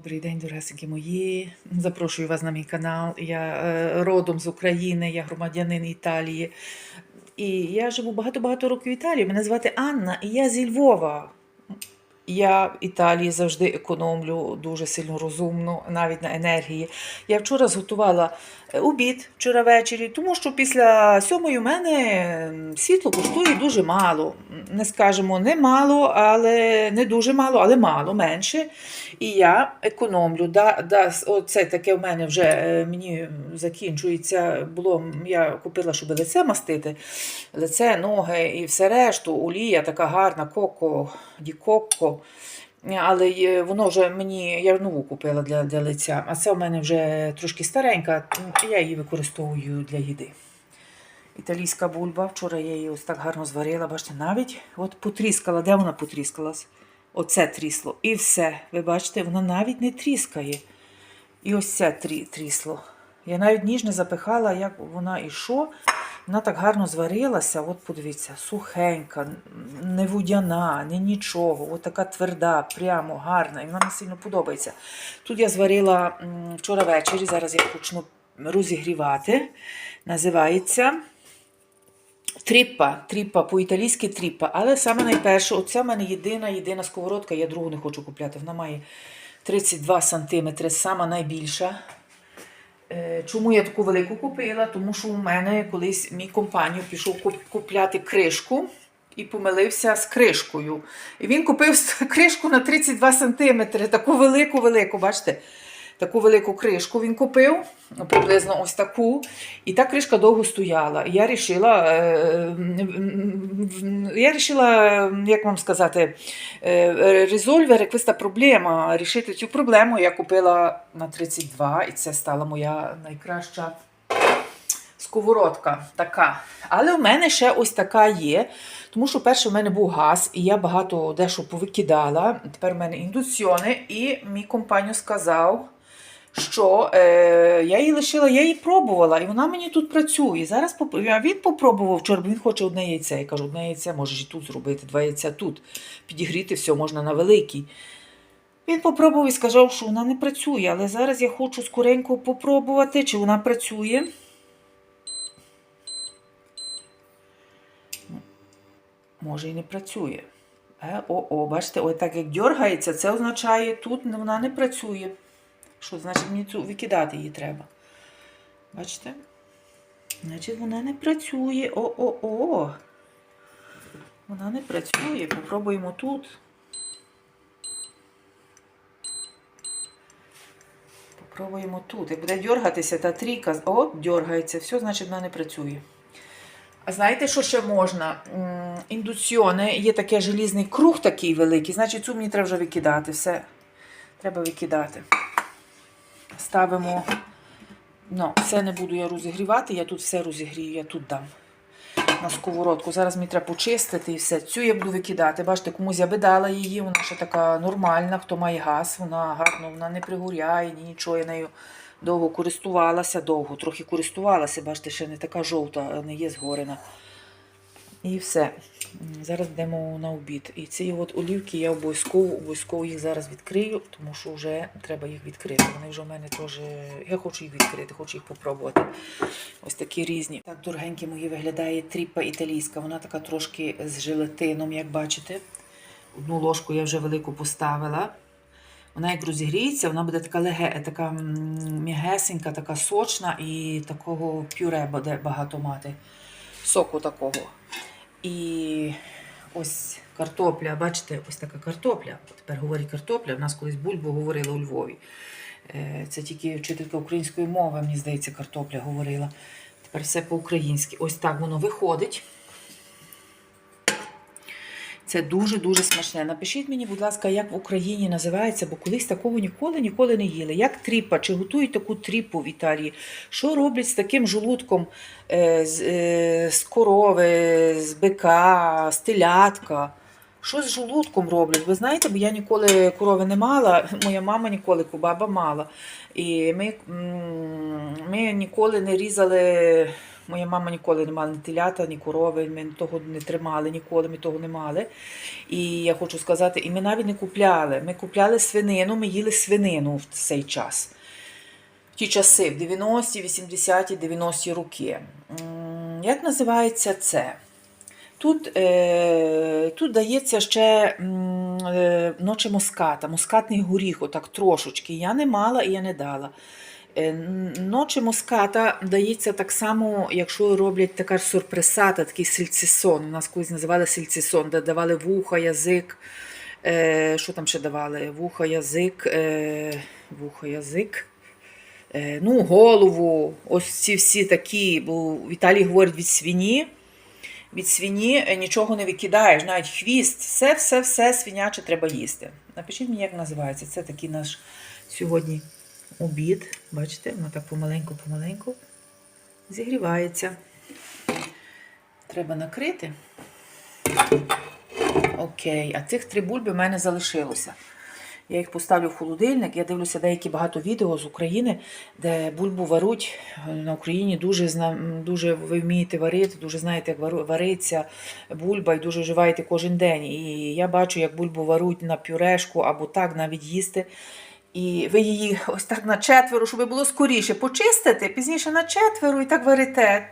Добрий день, дорогесенькі мої. Запрошую вас на мій канал. Я е, родом з України, я громадянин Італії. І я живу багато-багато років в Італії. Мене звати Анна, і я зі Львова. Я в Італії завжди економлю дуже сильно розумно, навіть на енергії. Я вчора зготувала е, обід вчора ввечері, тому що після сьомої у мене світло коштує дуже мало. Не скажемо не мало, але не дуже мало, але мало, менше. І я економлю. Да, да, оце таке в мене вже е, мені закінчується. Було, я купила, щоб лице мастити. Лице, ноги і все решту. Олія така гарна, коко, ді коко. Але воно вже мені, я нову купила для, для лиця, а це в мене вже трошки старенька, тому я її використовую для їди. Італійська бульба. Вчора я її ось так гарно зварила. Бачите, навіть от потріскала. Де вона потріскалась? Оце трісло. І все. Ви бачите, вона навіть не тріскає. І ось це трі, трісло. Я навіть ніж не запихала, як вона і що. Вона так гарно зварилася. От подивіться, сухенька, не водяна, не нічого. От така тверда, прямо гарна. І вона мені сильно подобається. Тут я зварила вчора ввечері, зараз я почну розігрівати. Називається Тріппа, тріппа, по-італійськи тріппа. Але саме найперше, оце в мене єдина, єдина сковородка, я другу не хочу купляти. Вона має 32 см, сама найбільша. Е, Чому я таку велику купила? Тому що у мене колись мій компанію пішов куп- купляти кришку і помилився з кришкою. І він купив кришку на 32 см, таку велику-велику, бачите? Таку велику кришку він купив, приблизно ось таку. І та кришка довго стояла. Я рішила, е, я рішила, як вам сказати, е, резольвер, questa проблема, рішити цю проблему. Я купила на 32, і це стала моя найкраща сковородка така. Але в мене ще ось така є. Тому що перше в мене був газ, і я багато дещо повикидала. Тепер в мене індукціони, і мій компаньон сказав, що е, я її лишила, я її пробувала, і вона мені тут працює. Зараз поп- а він попробував бо він хоче одне яйце. Я кажу, одне яйце можеш і тут зробити, два яйця тут. Підігріти все можна на великий. Він попробував і сказав, що вона не працює, але зараз я хочу скоренько попробувати, чи вона працює. Може і не працює. Е, о, о, бачите, ось так як дергається, це означає, тут вона не працює. Що значить мені цю викидати її треба? Бачите? Значить, вона не працює. О-о-о. Вона не працює. Попробуємо тут. Попробуємо тут. Як буде дергатися та трійка, о, дергається, все, значить вона не працює. А знаєте, що ще можна? М, Індуціони, є такий желізний круг такий великий, значить цю мені треба вже викидати. Все треба викидати. Ставимо. Ну, все не буду я розігрівати, я тут все розігрію, я тут дам на сковородку. Зараз мені треба почистити і все. Цю я буду викидати. Бачите, комусь я би дала її, вона ще така нормальна, хто має газ, вона гарно, вона не пригоряє, ні нічого. Я нею довго користувалася, довго, трохи користувалася, бачите, ще не така жовта, не є згорена. І все. Зараз йдемо на обід. І ці от олівки я обов'язково обов'язково їх зараз відкрию, тому що вже треба їх відкрити. Вони вже в мене теж. Я хочу їх відкрити, хочу їх попробувати. Ось такі різні. Так, дорогенькі мої, виглядає тріпа італійська. Вона така трошки з желатином, як бачите. Одну ложку я вже велику поставила. Вона як розігріється, вона буде така леге, така м'ягесенька, така сочна і такого пюре буде багато мати. Соку такого. І ось картопля, бачите, ось така картопля. Тепер говорить картопля. У нас колись бульбу говорили у Львові. Е, Це тільки вчителька української мови, мені здається, картопля говорила. Тепер все по-українськи. Ось так воно виходить. Це дуже-дуже смачне. Напишіть мені, будь ласка, як в Україні називається, бо колись такого ніколи ніколи не їли. Як тріпа, чи готують таку тріпу в Італії? Що роблять з таким желудком е, з, е, з корови, з бика, з телятка? Що з желудком роблять? Ви знаєте, бо я ніколи корови не мала, моя мама ніколи баба мала. І ми, ми ніколи не різали Моя мама ніколи не мала ні телята, ні корови, ми того не тримали, ніколи ми того не мали. І я хочу сказати, і ми навіть не купляли. Ми купляли свинину, ми їли свинину в цей час. В ті часи, в 90-ті, 80-ті, 90-ті роки. Як називається це? Тут, е, тут дається ще е, ночі моската, москатний горіх, отак трошечки. Я не мала і я не дала. Е, Ночі моската дається так само, якщо роблять така сюрпресата, такий сельцисон. У нас колись називали сельцисон, де давали вуха, язик. Е, що там ще давали? Вуха, язик, е, вуха, язик. Ну, голову, ось ці всі такі, бо в Італії говорять від свині. Від свині нічого не викидаєш, навіть хвіст, все, все, все свиняче треба їсти. Напишіть мені, як називається. Це такий наш сьогодні обід. Бачите, воно так помаленьку-помаленьку зігрівається. Треба накрити. Окей, а цих три бульби в мене залишилося. Я їх поставлю в холодильник. Я дивлюся деякі багато відео з України, де бульбу варуть на Україні. Дуже дуже ви вмієте варити, дуже знаєте, як вариться бульба і дуже вживаєте кожен день. І я бачу, як бульбу варуть на пюрешку або так навіть їсти. І ви її ось так на четверо, щоб було скоріше почистити, пізніше на четверо і так варите.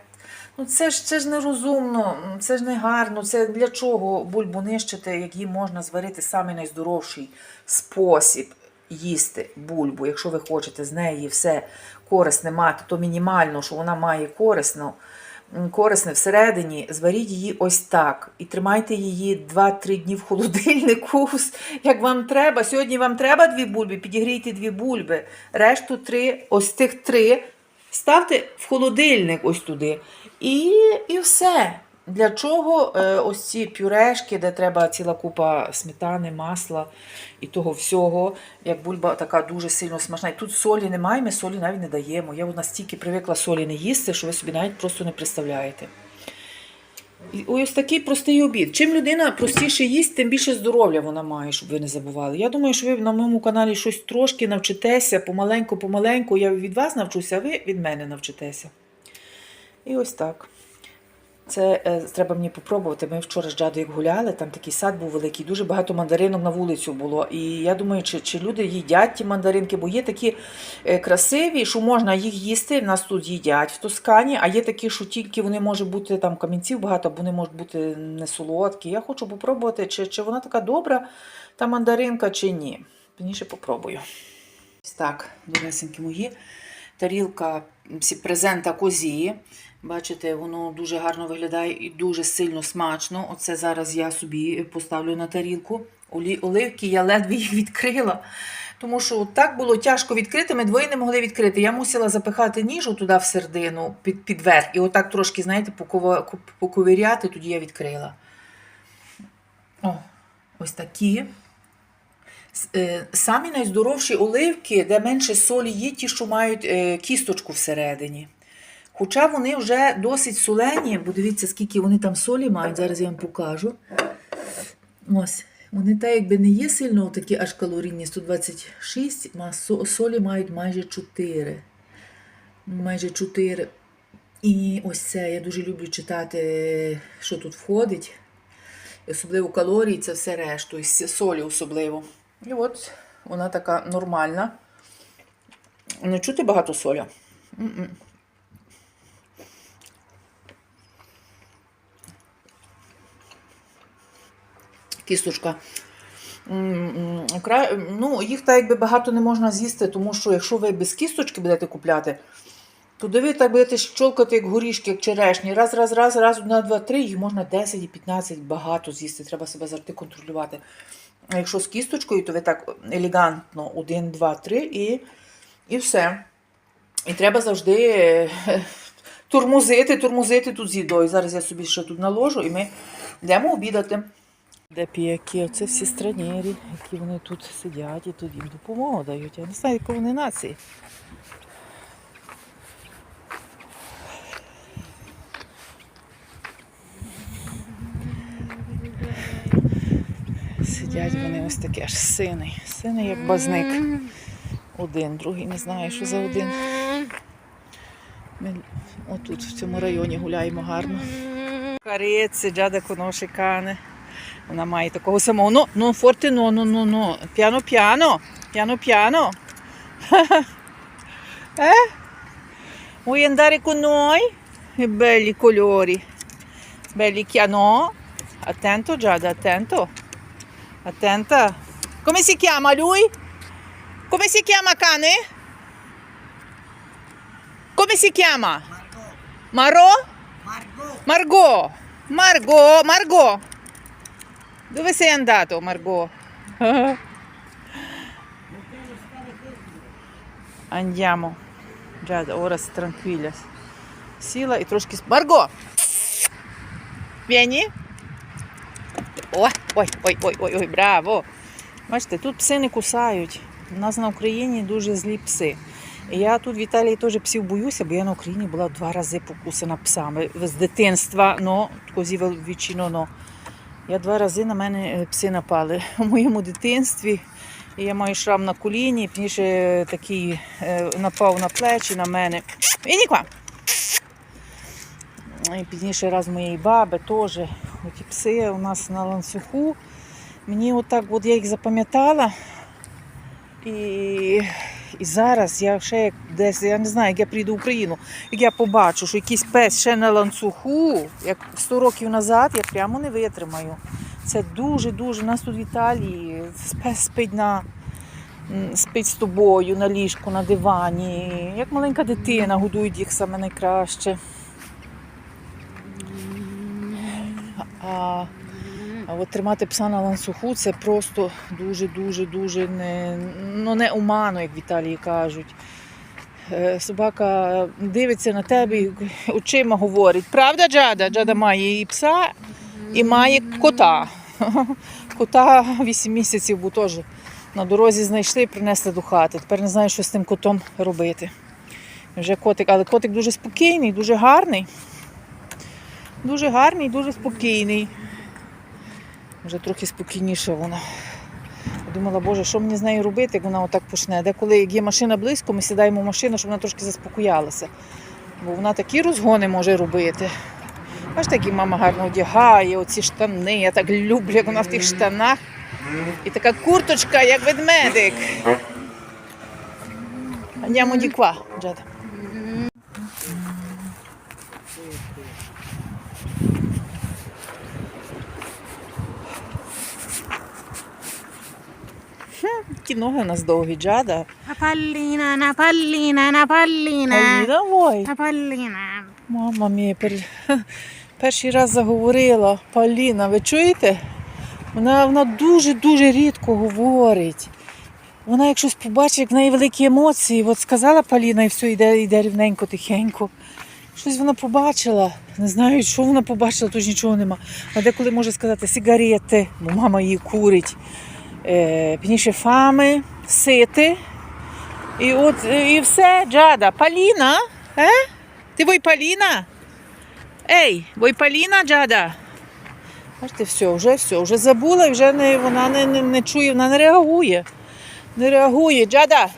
Ну це ж це ж нерозумно, це ж не гарно. Це для чого бульбу нищити, як її можна зварити самий найздоровший спосіб їсти бульбу. Якщо ви хочете з неї все корисне мати, то мінімально, що вона має корисно, м, корисне всередині, зваріть її ось так. І тримайте її 2-3 дні в холодильнику, як вам треба. Сьогодні вам треба дві бульби, підігрійте дві бульби. Решту три, ось тих три. Ставте в холодильник ось туди. І, і все. Для чого е, ось ці пюрешки, де треба ціла купа сметани, масла і того всього, як бульба така дуже сильно смачна. І тут солі немає, ми солі навіть не даємо. Я настільки привикла солі не їсти, що ви собі навіть просто не представляєте. І ось такий простий обід. Чим людина простіше їсть, тим більше здоров'я вона має, щоб ви не забували. Я думаю, що ви на моєму каналі щось трошки навчитеся, помаленьку-помаленьку. Я від вас навчуся, а ви від мене навчитеся. І ось так. Це е, треба мені попробувати. Ми вчора з Джадою гуляли, там такий сад був великий, дуже багато мандаринок на вулицю було. І я думаю, чи, чи люди їдять ті мандаринки, бо є такі е, красиві, що можна їх їсти. Нас тут їдять в Тоскані, а є такі, що тільки вони можуть бути там камінців багато, або вони можуть бути не солодкі. Я хочу попробувати, чи, чи вона така добра, та мандаринка, чи ні. Пізніше попробую. Так, доресенькі мої. Тарілка презента козі. Бачите, воно дуже гарно виглядає і дуже сильно смачно. Оце зараз я собі поставлю на тарілку. Оливки я ледве їх відкрила. Тому що так було тяжко відкрити, ми двоє не могли відкрити. Я мусила запихати ніж туди в середину, під, під верх. І отак трошки, знаєте, поковиряти, тоді я відкрила. О, ось такі. Е, Самі найздоровші оливки, де менше солі є, ті, що мають е, кісточку всередині. Хоча вони вже досить солені, бо дивіться, скільки вони там солі мають, зараз я вам покажу. Ось, вони так якби не є сильно такі аж калорійні, 126, а солі мають майже 4. Майже 4. І ось це я дуже люблю читати, що тут входить. Особливо калорії, це все решту, і солі особливо. І от вона така нормальна. Не чути багато солі. Кісточка. Ну, їх так якби багато не можна з'їсти, тому що якщо ви без кісточки будете купляти, то ви так будете щолкати, як горішки, як черешні. Раз, раз, раз, раз, одна, два, три, їх можна 10 і 15 багато з'їсти. Треба себе завжди контролювати. А якщо з кісточкою, то ви так елегантно один, два, три і, і все. І треба завжди турмузити, турмузити тут з їдою. Зараз я собі ще тут наложу і ми йдемо обідати. Де піяки, оце всі странєрі, які вони тут сидять і тут їм допомогу дають. Я не знаю, якої вони нації. Сидять вони ось такі аж сини. Сини як базник. Один, другий не знаю, що за один. Ми отут, в цьому районі гуляємо гарно. Кариці, джада коноше non ha mai toccato samo, no, non forte, no, no, no, no, piano piano, piano piano. eh? Vuoi andare con noi? Che belli colori, belli chianò, attento Giada, attento, attenta. Come si chiama lui? Come si chiama cane? Come si chiama? Margot. Margot? Margot. Margot. Margot. Margot. Dove sei andato, Margot? Andiamo. Giada, ora tranquilla. Сіла і трошки. Марго! Vieni. Ой, ой, ой, ой, ой, ой, браво! Бачите, тут пси не кусають. У нас на Україні дуже злі пси. Я тут в Італії теж псів боюся, бо я на Україні була два рази покусана псами з дитинства, но козі вічино, но. Я два рази на мене е, пси напали у моєму дитинстві. Я маю шрам на коліні, пізніше такий е, напав на плечі на мене. І ніква. І пізніше раз моєї баби теж. Оті пси у нас на ланцюгу. Мені отак, от я їх запам'ятала. І, і зараз я ще як десь, я не знаю, як я прийду в Україну, як я побачу, що якийсь пес ще на ланцюгу, як 100 років назад, я прямо не витримаю. Це дуже-дуже. У нас тут в Італії пес спить на спить з тобою на ліжку, на дивані. Як маленька дитина, годують їх саме найкраще. А, а от тримати пса на ланцюгу це просто дуже-дуже дуже не, ну, не умано, як в Італії кажуть. Е, Собака дивиться на тебе і очима говорить. Правда, Джада? Джада має і пса, і має кота. Кота 8 місяців був теж на дорозі знайшли і принесли до хати. Тепер не знаю, що з тим котом робити. Вже котик, але котик дуже спокійний, дуже гарний. Дуже гарний, дуже спокійний. Вже трохи спокійніше вона. Думала, боже, що мені з нею робити, як вона отак почне. Деколи як є машина близько, ми сідаємо в машину, щоб вона трошки заспокоялася. Бо вона такі розгони може робити. Як її мама гарно одягає, оці штани. Я так люблю, як вона в тих штанах. І така курточка, як ведмедик. Andiamo di Які ноги у нас довгі, Джада. Pallina. Аліна, ой. Una pallina. Мама мій, пер... перший раз заговорила. Поліна, ви чуєте? Вона, вона дуже-дуже рідко говорить. Вона як щось побачить, як в неї великі емоції. От сказала Поліна і все, йде, йде рівненько, тихенько. Щось вона побачила. Не знаю, що вона побачила, тут нічого нема. А деколи може сказати сигарети, бо мама її курить. Е, пізніше фами, сити. І от е, і все, Джада. Поліна, е? Ти вой Поліна? Ей, вой Поліна, Джада? Бачите, все, вже все, вже забула і вже не, вона не, не, не чує, вона не реагує. Не реагує. Джада.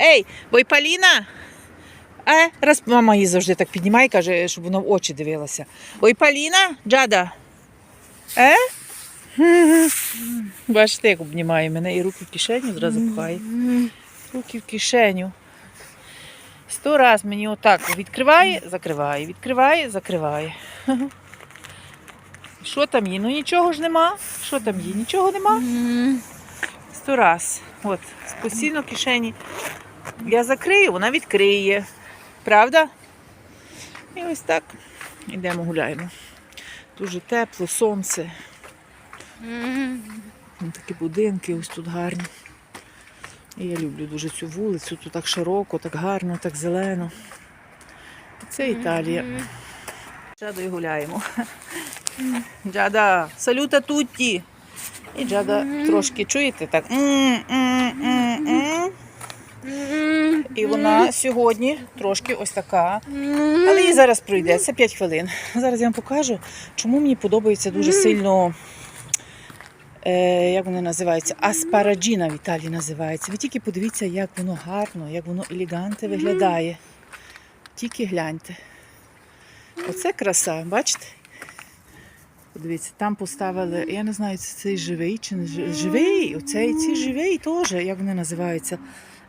Ей, вой Поліна? Е, раз мама її завжди так піднімає, каже, щоб вона в очі дивилася. Ой, Поліна, Джада. Е? Бачите, як обнімає мене і руки в кишеню зразу пхає. Руки в кишеню. Сто раз мені отак відкриває, закриває, відкриває, закриває. Що там є? Ну нічого ж нема. Що там є? Нічого нема. Сто раз. От, постійно в кишені. Я закрию, вона відкриє. Правда? І ось так. Йдемо гуляємо. Дуже тепло, сонце. Такі будинки ось тут гарні. І я люблю дуже цю вулицю, тут так широко, так гарно, так зелено. Це Італія. Джадою гуляємо. Джада, салюта тутті. І Джада трошки чуєте так. І вона сьогодні трошки ось така. Але їй зараз пройде, це 5 хвилин. Зараз я вам покажу, чому мені подобається дуже сильно. Е, як вони називаються? Аспараджіна в Італії називається. Ви тільки подивіться, як воно гарно, як воно елеганте виглядає. Тільки гляньте. Оце краса, бачите? Подивіться, там поставили, я не знаю, це цей живий чи не живий. Живий, оцей ці живий теж, як вони називаються.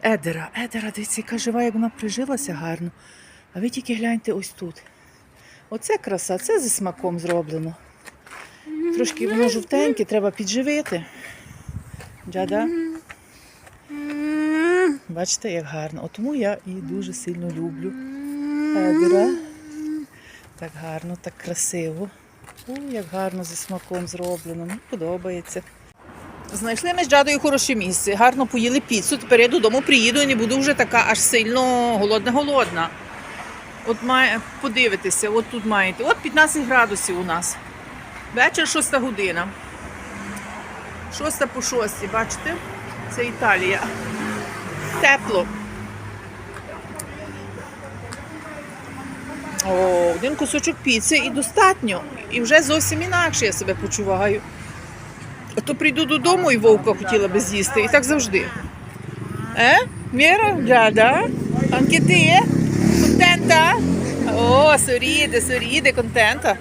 Едера. Едера, дивіться, яка жива, як вона прижилася гарно. А ви тільки гляньте ось тут. Оце краса, це зі смаком зроблено. Трошки воно жовтеньке, треба підживити. Джада. Бачите, як гарно. От тому я і дуже сильно люблю. Едера. Так гарно, так красиво. О, як гарно зі смаком зроблено. Мені подобається. Знайшли ми з Джадою хороше місце. Гарно поїли піцу. Тепер я додому приїду і не буду вже така аж сильно голодна-голодна. От має подивитися, от тут маєте. От 15 градусів у нас. Вечір 6 година. 6 по 6, бачите? Це Італія. Тепло. О, один кусочок піци і достатньо. І вже зовсім інакше я себе почуваю. А то прийду додому і вовка хотіла би з'їсти. І так завжди. Е? Віра? Да, да? Anche te? Contenta? Oh, sorride, sorride, contenta.